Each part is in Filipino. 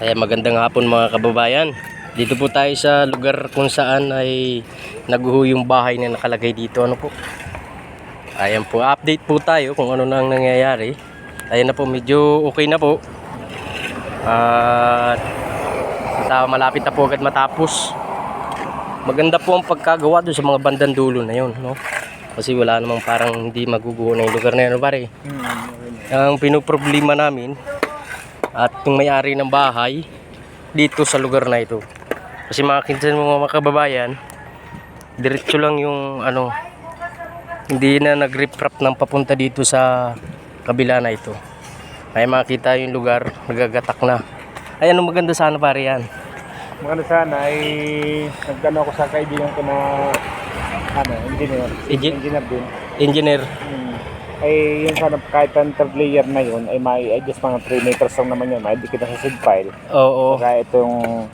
Ay, magandang hapon mga kababayan. Dito po tayo sa lugar kung saan ay naguho yung bahay na nakalagay dito. Ano po? Ayan po, update po tayo kung ano nang nangyayari. Ayan na po, medyo okay na po. At ta- malapit na po agad matapos. Maganda po ang pagkagawa doon sa mga bandang dulo na yun, no? Kasi wala namang parang hindi maguguho na yung lugar na yun, pare. Ang pinoproblema namin at yung may-ari ng bahay dito sa lugar na ito. Kasi makikita mo mga kababayan, diretso lang yung ano, hindi na nag-riprap ng papunta dito sa kabila na ito. Ay makita yung lugar, nagagatak na. Ay ano maganda sana pare yan. Maganda sana ay nagdano ako sa kaibigan ko na ano, engineer. Engi- engineer din. Engineer, Hmm. Ay yung sana kahit ang third layer na yun ay may adjust mga 3 meters lang naman yun. May dikit na sa seed file. oo. Kaya itong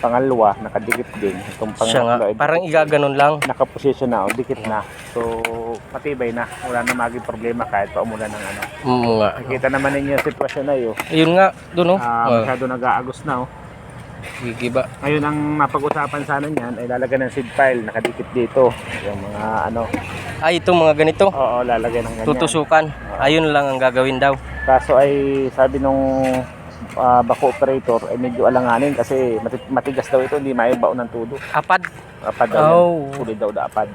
pangalawa nakadikit din. Itong pangatlo ay parang igaganon lang. nakaposisyon na o dikit na. So matibay na. Wala na maging problema kahit pa umulan ng ano. Oo nga. Nakita naman ninyo yung sitwasyon na yun. Ayun nga, doon oh. Uh, masyado nag-aagos na oh. gigiba. Ngayon ang mapag-usapan sana niyan ay lalagyan ng seed file nakadikit dito. Yung mga ano, Ay, ito mga ganito. oo, lalagyan ng ganyan. Tutusukan. Ayun lang ang gagawin daw. Kaso ay sabi nung ah, bako operator ay medyo alanganin kasi mati- matigas daw ito, hindi maibaw ng tudo. Apad. Apad daw Oh. Puli daw da apad.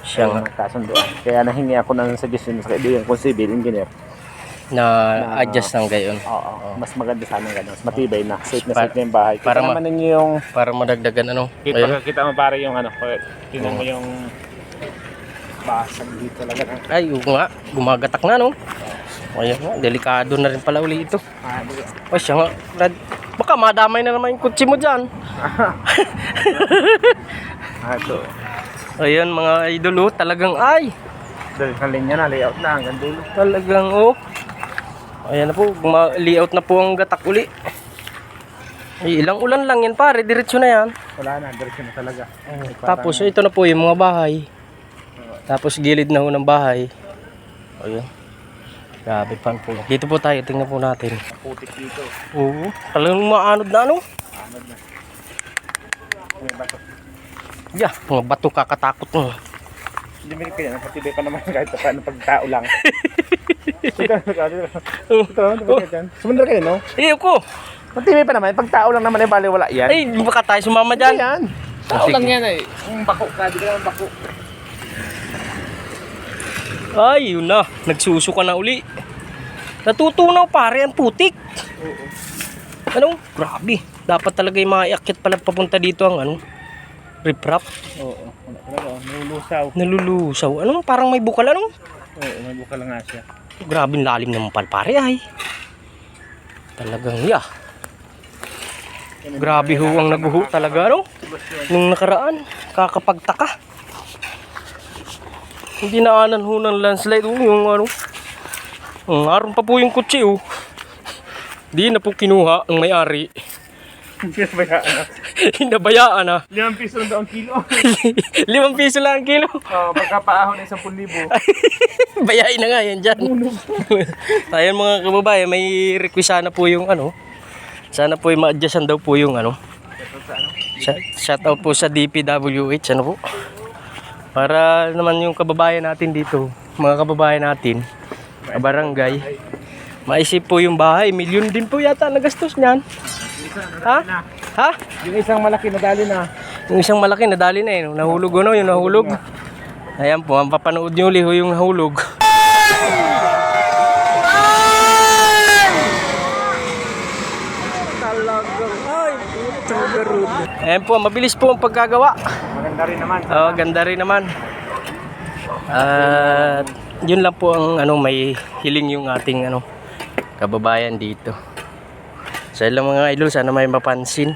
Siya nga. Kasunduan. Kaya nahingi ako ng suggestion sa kaibigan kong civil engineer. Na adjust ng gayon. Oo, mas maganda sana ganun. Mas matibay na. Safe na Para- safe na yung bahay. Kita para ma- naman ninyo yung Para madagdagan ano. Kita, Ayun. kita mo pare yung ano, tingnan mo yung basag dito talaga. ng- Ay, oo nga. Gumagatak na no. Ayun nga. Delikado na rin pala uli ito. Ah, di- Ay, siya nga. Brad, baka madamay na naman yung kutsi mo dyan. ah, ito. Ayan mga idol oh. Talagang ay. Dahil ng linya na, layout na hanggang dulo. Talagang oh. Ayan na po. Layout na po ang gatak uli. Ay, ilang ulan lang yan pare. Diretso na yan. Wala na, diretso na talaga. Tapos ito na po yung mga bahay. Tapos gilid na ho ng bahay. Ayun. Grabe pan po. Dito po tayo, tingnan po natin. putik dito. Oo. Talagang maanod na ano. Anod na. May bato. Yeah, mga bato kakatakot mo. Hindi mo kaya, napatibay ka naman kahit pa paano pag tao lang. Sumundar kayo, no? Eh, ko. Matibay pa naman, pag tao lang naman ay bali wala yan. Ay, baka tayo sumama dyan. yan. Tao lang yan ay. Ang bako ka, di ka naman bako. Ay, yun na. Nagsusuka na uli. Natutunaw pare ang putik. Ano? Grabe. Dapat talaga yung mga iakyat pala papunta dito ang ano. Riprap. Oo, talaga. Nululusaw. Nalulusaw. Ano? Parang may bukal ano? Oo, may bukal nga siya. Grabe lalim naman pala pare ay. Talagang yeah. Grabe ho ang naguho talaga no? Nung nakaraan, kakapagtaka. Hindi naanan ho ng landslide oh, yung ano. Um, aron pa po yung kutsi oh. Di na po kinuha ang may-ari. Hindi na bayaan na. Hinabayaan na. Limang piso lang daw ang kilo. Limang piso lang ang kilo. Oo, pagkapaahon ay 10,000. Bayain na nga yan dyan. Ayan mga kababayan, may request sana po yung ano. Sana po yung ma-adjustan daw po yung ano. Shout, shout out po sa DPWH ano po. Para naman yung kababayan natin dito, mga kababayan natin, barangay, maisip po yung bahay. Milyon din po yata nagastos niyan. Ha? Ha? Yung isang malaki na dali na. Yung isang malaki nadali na eh. no? Nahulog ano, yung nahulog. Ayan po, ang papanood nyo ulit yung nahulog. Talagang, ay, putang garud. Ayan po, mabilis po ang pagkagawa. Maganda rin naman. Oh, ganda rin naman. At yun lang po ang ano may hiling yung ating ano kababayan dito. Sa ilang mga idol sana may mapansin.